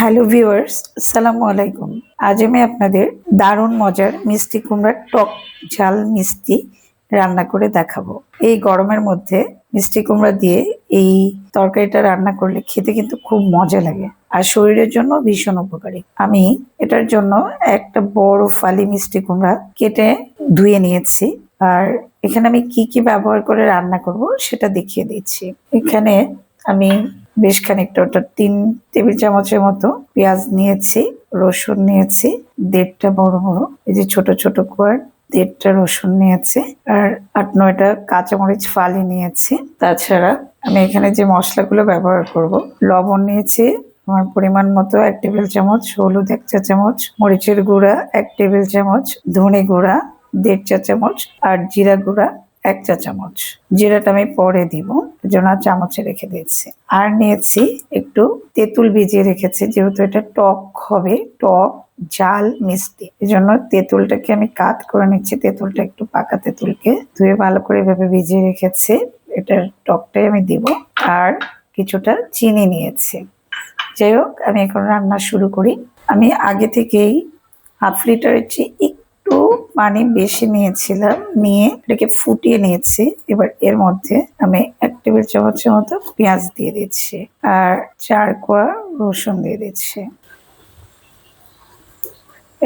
Hello viewers, আসসালামু আলাইকুম। আজ আমি আপনাদের দারুণ মজার মিষ্টি কুমড়ার টক ঝাল মিষ্টি রান্না করে দেখাবো। এই গরমের মধ্যে মিষ্টি কুমড়া দিয়ে এই তরকারিটা রান্না করলে খেতে কিন্তু খুব মজা লাগে আর শরীরের জন্য ভীষণ উপকারী। আমি এটার জন্য একটা বড় ফালি মিষ্টি কুমড়া কেটে ধুয়ে নিয়েছি আর এখানে আমি কি কি ব্যবহার করে রান্না করব সেটা দেখিয়ে দিচ্ছি। এখানে আমি বেশ খানিকটা ওটা তিন টেবিল চামচের মতো পেঁয়াজ নিয়েছি, রসুন নিয়েছি, দেড়টা বড় বড়, এই যে ছোট ছোট কোয়ার, দেড়টা রসুন নিয়েছি আর আট নয়টা কাঁচামরিচ ফালি নিয়েছি। তাছাড়া আমি এখানে যে মশলাগুলো ব্যবহার করব, লবণ নিয়েছি, আমার পরিমাণ মতো এক টেবিল চামচ, হলুদ এক চা চামচ, মরিচের গুঁড়া এক টেবিল চামচ, ধনে গুঁড়া দেড় চা চামচ, আর জিরা গুঁড়া এক চা চামচ। জিরাটা আমি পরে দিব জন্য চামচে রেখে দিয়েছি। আর নিয়েছি একটু তেঁতুল ভিজিয়ে রেখেছি, যেহেতু এটা টক হবে, টক, জাল, মিষ্টি। এই জন্য তেঁতুলটাকে আমি কাত করে নিচ্ছি, তেঁতুলটা একটু পাকা তেঁতুলকে ধুয়ে ভালো করে এভাবে ভিজিয়ে রেখেছি। এটার টকটাই আমি দিব। আর কিছুটা চিনি নিয়েছি। যাই হোক, আমি এখন রান্না শুরু করি। আমি আগে থেকেই হাফ লিটারের চেয়ে পানি বেশি নিয়েছিলাম, নিয়ে এটাকে ফুটিয়ে নিয়েছি। এবার এর মধ্যে আমি এক টেবিল চামচের মতো পেঁয়াজ দিয়ে দিচ্ছি আর চার কোয়া রসুন দিয়ে দিচ্ছি।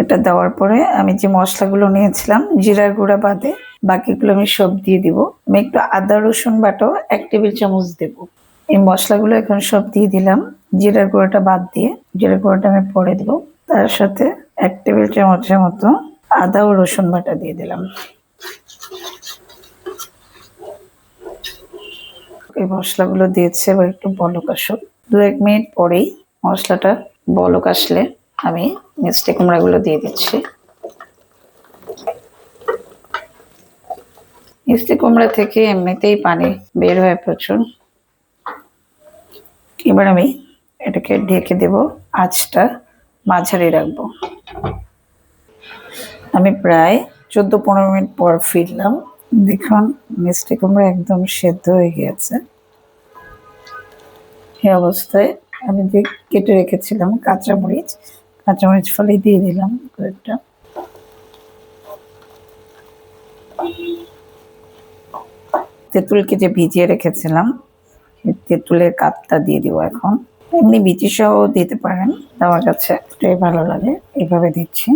এটা দেওয়ার পরে আমি যে মশলাগুলো নিয়েছিলাম, জিরার গুঁড়া বাদে বাকিগুলো আমি সব দিয়ে দিব। আমি একটু আদা, রসুন বাটাও এক টেবিল চামচ দেব। এই মশলাগুলো এখন সব দিয়ে দিলাম। জিরার গুঁড়োটা বাদ দিয়ে জিরার গুঁড়োটা আমি পরে দেবো। তার সাথে এক টেবিল চামচের মতো আদা ও রসুন বাটা দিয়ে দিলাম। এই মশলাগুলো দিয়েছে, এবার একটু বলক আসুক। দু এক মিনিট পরেই মশলাটা বলক আসলে আমি মিষ্টি কুমড়াগুলো দিয়ে দিচ্ছি। মিষ্টি কুমড়া থেকে এমনিতেই পানি বের হয় প্রচুর। এবার আমি এটাকে ঢেকে দেব, আঁচটা মাঝারি রাখব। আমি প্রায় চোদ্দ পনেরো মিনিট পর ফিরলাম। দেখুন, মিষ্টি কুমড়া একদম সেদ্ধ হয়ে গিয়েছে। এই অবস্থায় আমি যে কেটে রেখেছিলাম কাঁচা কাঁচামরিচ কাঁচামরিচ ফলে দিয়ে দিলাম কয়েকটা। তেঁতুলকে যে ভিজিয়ে রেখেছিলাম তেঁতুলের কাতটা দিয়ে দিব এখন। এমনি বিচি সহ দিতে পারেন আমার কাছে এটাই ভালো লাগে, এভাবে দিচ্ছি।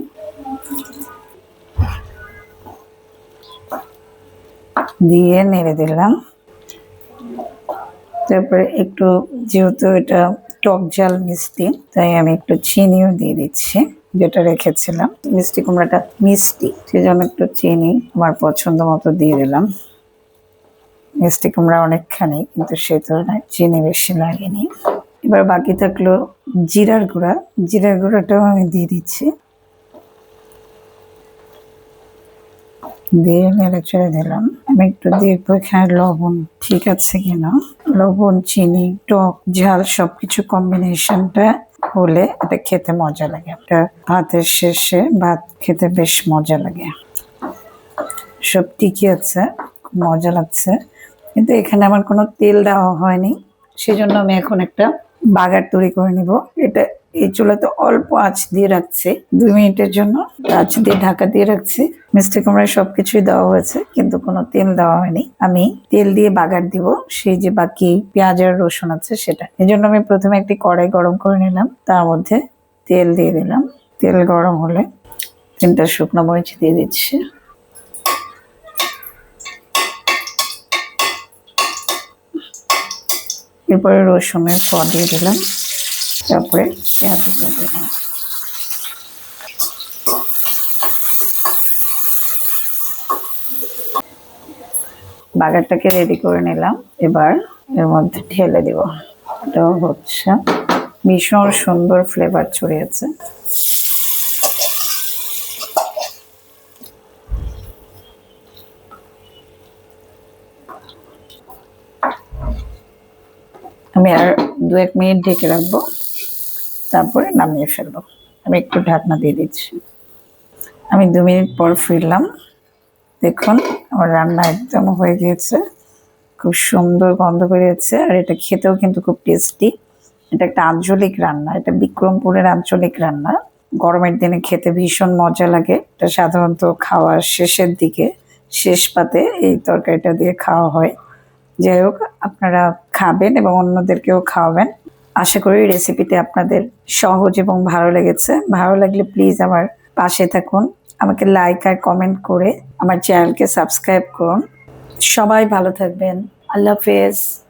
দিয়ে নেড়ে দিলাম। তারপরে একটু যেহেতু এটা টক ঝাল মিষ্টি, তাই আমি একটু চিনিও দিয়ে দিচ্ছি, যেটা রেখেছিলাম। মিষ্টি কুমড়াটা মিষ্টি, সেজন্য একটু চিনি আমার পছন্দ মতো দিয়ে দিলাম। মিষ্টি কুমড়া অনেকখানি, কিন্তু সে তুলনায় চিনি বেশি লাগেনি। এবার বাকি থাকল জিরার গুঁড়া। জিরার গুঁড়াটাও আমি দিয়ে দিচ্ছি। দিয়ে নেড়ে চেড়ে দিলাম। আমি একটু দেখব এখানে লবণ ঠিক আছে কিনা। লবণ, চিনি, টক, ঝাল সবকিছু কম্বিনেশনটা হলে এটা খেতে মজা লাগে। এটা ভাতের শেষে ভাত খেতে বেশ মজা লাগে। সব ঠিকই আছে মজা লাগছে। কিন্তু এখানে আমার কোনো তেল দেওয়া হয়নি। সেজন্য আমি এখন একটা বাগার তৈরি করে নিব। এটা এই চুলাতে অল্প আঁচ দিয়ে রাখছে। দুই মিনিটের জন্য আঁচ দিয়ে ঢাকা দিয়ে রাখছি। মিষ্টি কুমড়ায় সবকিছুই দেওয়া হয়েছে, কিন্তু কোনো তেল দেওয়া হয়নি। আমি তেল দিয়ে বাগার দিব, সেই যে বাকি পেঁয়াজ আর রসুন আছে সেটা। এই জন্য আমি প্রথমে একটি কড়াই গরম করে নিলাম। তার মধ্যে তেল দিয়ে দিলাম। তেল গরম হলে তিনটা শুকনো মরিচ দিয়ে দিচ্ছি। এরপরে রসুনের প দিয়ে দিলাম। তারপরে পেঁয়াজগুলো দিলাম। বাগারটাকে রেডি করে নিলাম। এবার এর মধ্যে ঢেলে দিব। এটাও হচ্ছে ভীষণ সুন্দর ফ্লেভার ছড়িয়েছে। আমি আর দু এক মিনিট ঢেকে রাখব। তারপরে নামিয়ে ফেলব। আমি একটু ঢাকনা দিয়ে দিচ্ছি। আমি দু মিনিট পর ফিরলাম। দেখুন, আমার রান্না একদম হয়ে গিয়েছে। খুব সুন্দর গন্ধ বেরিয়েছে। আর এটা খেতেও কিন্তু খুব টেস্টি এটা একটা আঞ্চলিক রান্না। এটা বিক্রমপুরের আঞ্চলিক রান্না। গরমের দিনে খেতে ভীষণ মজা লাগে। এটা সাধারণত খাওয়ার শেষের দিকে, শেষ পাতে এই তরকারিটা দিয়ে খাওয়া হয়। যাই হোক, আপনারা খাবেন এবং অন্যদেরকেও খাওয়াবেন। আশা করি রেসিপিতে আপনাদের সহজ এবং ভালো লেগেছে। ভালো লাগলে প্লিজ আমার পাশে থাকুন। আমাকে লাইক আর কমেন্ট করে আমার চ্যানেলকে সাবস্ক্রাইব করুন। সবাই ভালো থাকবেন। আল্লাহ হাফেজ।